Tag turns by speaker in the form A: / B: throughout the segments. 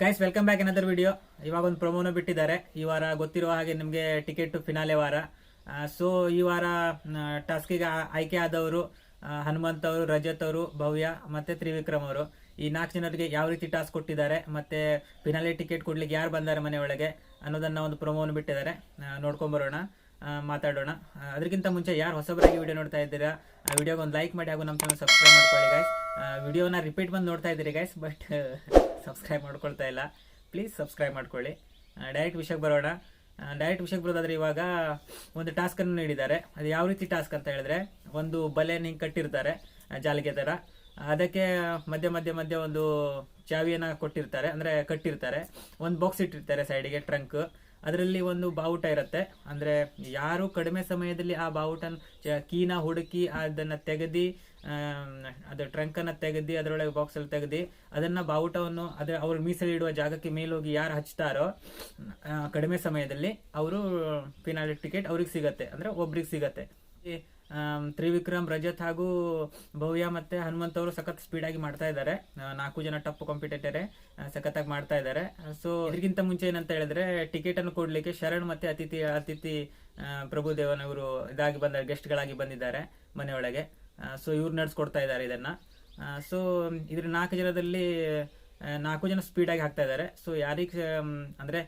A: Guys welcome back another video ಇವಾಗ ಒಂದು ಪ್ರೊಮೋನ ಬಿಟ್ಟಿದ್ದಾರೆ. ಈ ವಾರ ಗೊತ್ತಿರುವ ಹಾಗೆ ನಿಮಗೆ ಟಿಕೆಟ್ ಫಿನಾಲೆ ವಾರ. ಸೊ ಈ ವಾರ ಟಾಸ್ಕಿಗೆ ಆಯ್ಕೆ ಆದವರು ಹನುಮಂತ್ ಅವರು, ರಜತ್ ಅವರು, ಭವ್ಯ, ಮತ್ತೆ ತ್ರಿವಿಕ್ರಮ್ ಅವರು. ಈ ನಾಲ್ಕು ಜನರಿಗೆ ಯಾವ ರೀತಿ ಟಾಸ್ಕ್ ಕೊಟ್ಟಿದ್ದಾರೆ, ಮತ್ತೆ ಫಿನಾಲೆ ಟಿಕೆಟ್ ಕೊಡ್ಲಿಕ್ಕೆ ಯಾರು ಬಂದಾರೆ ಒಳಗೆ ಅನ್ನೋದನ್ನ ಒಂದು ಪ್ರೊಮೋನ ಬಿಟ್ಟಿದ್ದಾರೆ. ನೋಡ್ಕೊಂಡ್ ನೋಡ್ಕೊಂಬರೋಣ ಮಾತಾಡೋಣ. ಅದಕ್ಕಿಂತ ಮುಂಚೆ ಯಾರು ಹೊಸಬರಾಗಿ ವಿಡಿಯೋ ನೋಡ್ತಾ ಇದ್ದೀರಾ, ಆ ವಿಡಿಯೋಗೆ ಒಂದು ಲೈಕ್ ಮಾಡಿ ಹಾಗೂ ನಮ್ಮ ಚಾನಲ್ ಸಬ್ಸ್ಕ್ರೈಬ್ ಮಾಡ್ಕೊಳ್ಳಿ ಗೈಸ್ ವಿಡಿಯೋನ ರಿಪೀಟ್ ಬಂದು ನೋಡ್ತಾ ಇದ್ದೀರಿ ಗೈಸ್ ಬಟ್ ಸಬ್ಸ್ಕ್ರೈಬ್ ಮಾಡ್ಕೊಳ್ತಾ ಇಲ್ಲ. ಪ್ಲೀಸ್ ಸಬ್ಸ್ಕ್ರೈಬ್ ಮಾಡ್ಕೊಳ್ಳಿ. ಡೈರೆಕ್ಟ್ ವಿಷಯಕ್ಕೆ ಬರೋಣ. ಡೈರೆಕ್ಟ್ ವಿಷಯಕ್ಕೆ ಬರೋದಾದ್ರೆ ಇವಾಗ ಒಂದು ಟಾಸ್ಕ್ ಅನ್ನು ನೀಡಿದ್ದಾರೆ. ಅದು ಯಾವ ರೀತಿ ಟಾಸ್ಕ್ ಅಂತ ಹೇಳಿದ್ರೆ, ಒಂದು ಬಲೆ ಹಿಂಗೆ ಕಟ್ಟಿರ್ತಾರೆ ಜಾಲಿಗೆ ಥರ ಅದಕ್ಕೆ ಮಧ್ಯ ಮಧ್ಯ ಮಧ್ಯ ಒಂದು ಚಾವಿಯನ್ನು ಕೊಟ್ಟಿರ್ತಾರೆ, ಅಂದರೆ ಕಟ್ಟಿರ್ತಾರೆ. ಒಂದು ಬಾಕ್ಸ್ ಇಟ್ಟಿರ್ತಾರೆ ಸೈಡಿಗೆ ಟ್ರಂಕ್ ಅದರಲ್ಲಿ ಒಂದು ಬಾವುಟ ಇರುತ್ತೆ. ಅಂದ್ರೆ ಯಾರು ಕಡಿಮೆ ಸಮಯದಲ್ಲಿ ಆ ಬಾವುಟನ ಕೀನ ಹುಡುಕಿ ಅದನ್ನ ತೆಗೆದು ಅದು ಟ್ರಂಕ್ ತೆಗೆದು ತೆಗೆದಿ, ಅದರೊಳಗೆ ಬಾಕ್ಸ್ ಅಲ್ಲಿ ಅದನ್ನು ಬಾವುಟವನ್ನು ಅದೇ ಅವ್ರು ಮೀಸಲಿಡುವ ಜಾಗಕ್ಕೆ ಮೇಲೋಗಿ ಯಾರು ಹಚ್ತಾರೋ ಕಡಿಮೆ ಸಮಯದಲ್ಲಿ ಅವರು ಫಿನಾಲಿ ಟಿಕೆಟ್ ಅವ್ರಿಗೆ ಸಿಗತ್ತೆ. ಅಂದ್ರೆ ಒಬ್ರಿಗೆ ಸಿಗತ್ತೆ. ತ್ರಿವಿಕ್ರಮ್, ರಜತ್ ಹಾಗೂ ಭವ್ಯ ಮತ್ತು ಹನುಮಂತ್ ಅವರು ಸಖತ್ ಸ್ಪೀಡಾಗಿ ಮಾಡ್ತಾ ಇದ್ದಾರೆ. ನಾಲ್ಕು ಜನ ಟಪ್ ಕಾಂಪಿಟೇಟರೇ ಸಖತ್ತಾಗಿ ಮಾಡ್ತಾ ಇದ್ದಾರೆ. ಸೊ ಇದಕ್ಕಿಂತ ಮುಂಚೆ ಏನಂತ ಹೇಳಿದ್ರೆ ಟಿಕೆಟ್ ಅನ್ನು ಕೊಡ್ಲಿಕ್ಕೆ ಶರಣ್ ಮತ್ತೆ ಅತಿಥಿ ಅತಿಥಿ ಪ್ರಭುದೇವನ್ ಅವರು ಇದಾಗಿ ಬಂದ ಗೆಸ್ಟ್ಗಳಾಗಿ ಬಂದಿದ್ದಾರೆ ಮನೆಯೊಳಗೆ. ಸೊ ಇವ್ರು ನಡೆಸ್ಕೊಡ್ತಾ ಇದ್ದಾರೆ ಇದನ್ನ. ಸೊ ಇದ್ರ ನಾಲ್ಕು ಜನದಲ್ಲಿ ನಾಲ್ಕು ಜನ ಸ್ಪೀಡಾಗಿ ಹಾಕ್ತಾ ಇದ್ದಾರೆ. ಸೊ ಯಾರಿಗೆ ಅಂದ್ರೆ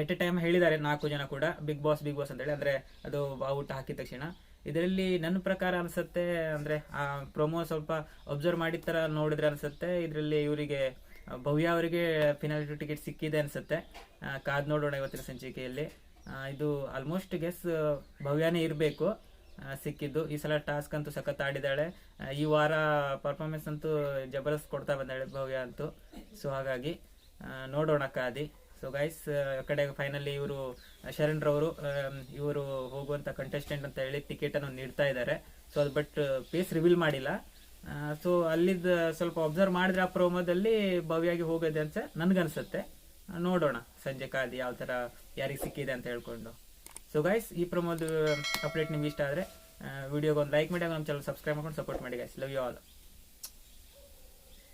A: ಎಟ್ ಎ ಟೈಮ್ ಹೇಳಿದ್ದಾರೆ ನಾಲ್ಕು ಜನ ಕೂಡ ಬಿಗ್ ಬಾಸ್ ಬಿಗ್ ಬಾಸ್ ಅಂತ ಹೇಳಿ ಅಂದ್ರೆ, ಅದು ಔಟ್ ಹಾಕಿದ ತಕ್ಷಣ. ಇದರಲ್ಲಿ ನನ್ನ ಪ್ರಕಾರ ಅನ್ಸುತ್ತೆ ಅಂದರೆ, ಆ ಪ್ರೊಮೋ ಸ್ವಲ್ಪ ಅಬ್ಸರ್ವ್ ಮಾಡಿದ ಥರ ನೋಡಿದ್ರೆ ಅನಿಸುತ್ತೆ. ಇದರಲ್ಲಿ ಇವರಿಗೆ ಭವ್ಯ ಅವರಿಗೆ ಫಿನಾಲಿಟಿ ಟಿಕೆಟ್ ಸಿಕ್ಕಿದೆ ಅನಿಸುತ್ತೆ. ಕಾದ್ ನೋಡೋಣ ಇವತ್ತಿನ ಸಂಚಿಕೆಯಲ್ಲಿ. ಇದು ಆಲ್ಮೋಸ್ಟ್ ಗೆಸ್ ಭವ್ಯನೇ ಇರಬೇಕು. ಸಿಕ್ಕಿದ್ದು. ಈ ಸಲ ಟಾಸ್ಕ್ ಅಂತೂ ಸಖತ್ ಆಡಿದಾಳೆ ಈ ವಾರ ಪರ್ಫಾರ್ಮೆನ್ಸ್ ಅಂತೂ ಜಬರ್ದಸ್ತ್ ಕೊಡ್ತಾ ಬಂದಾಳೆ ಭವ್ಯ ಅಂತೂ. ಸೊ ಹಾಗಾಗಿ ನೋಡೋಣ ಕಾದಿ. ಸೊ ಗೈಸ್ ಕಡೆ ಫೈನಲಿ ಇವರು ಶರಣ್ರವರು ಇವರು ಹೋಗುವಂಥ ಕಂಟೆಸ್ಟೆಂಟ್ ಅಂತ ಹೇಳಿ ಟಿಕೆಟ್ ಅನ್ನು ನೀಡ್ತಾ ಇದ್ದಾರೆ. ಸೊ ಅದು ಬಟ್ ಪೇಸ್ ರಿವೀಲ್ ಮಾಡಿಲ್ಲ. ಸೊ ಅಲ್ಲಿದ್ದ ಸ್ವಲ್ಪ ಅಬ್ಸರ್ವ್ ಮಾಡಿದ್ರೆ ಆ ಪ್ರೋಮೋದಲ್ಲಿ ಭವ್ಯಾಗಿ ಹೋಗೋದೆ ಅಂತ ನನಗನ್ಸುತ್ತೆ. ನೋಡೋಣ, ಸಂಜೆ ಕಾದಿ ಯಾವ ಥರ ಯಾರಿಗೆ ಸಿಕ್ಕಿದೆ ಅಂತ ಹೇಳ್ಕೊಂಡು. ಸೊ ಗೈಸ್ ಈ ಪ್ರಮೋದ್ ಅಪ್ಡೇಟ್ ನಿಮ್ಗೆ ಇಷ್ಟ ಆದರೆ ವಿಡಿಯೋಗೆ ಒಂದು ಲೈಕ್ ಮಾಡಿ ನಮ್ಮ ಚಾನಲ್ ಸಬ್ಸ್ಕ್ರೈಬ್ ಮಾಡ್ಕೊಂಡು ಸಪೋರ್ಟ್ ಮಾಡಿ ಗೈಸ್ ಲವ್ ಯು ಆಲ್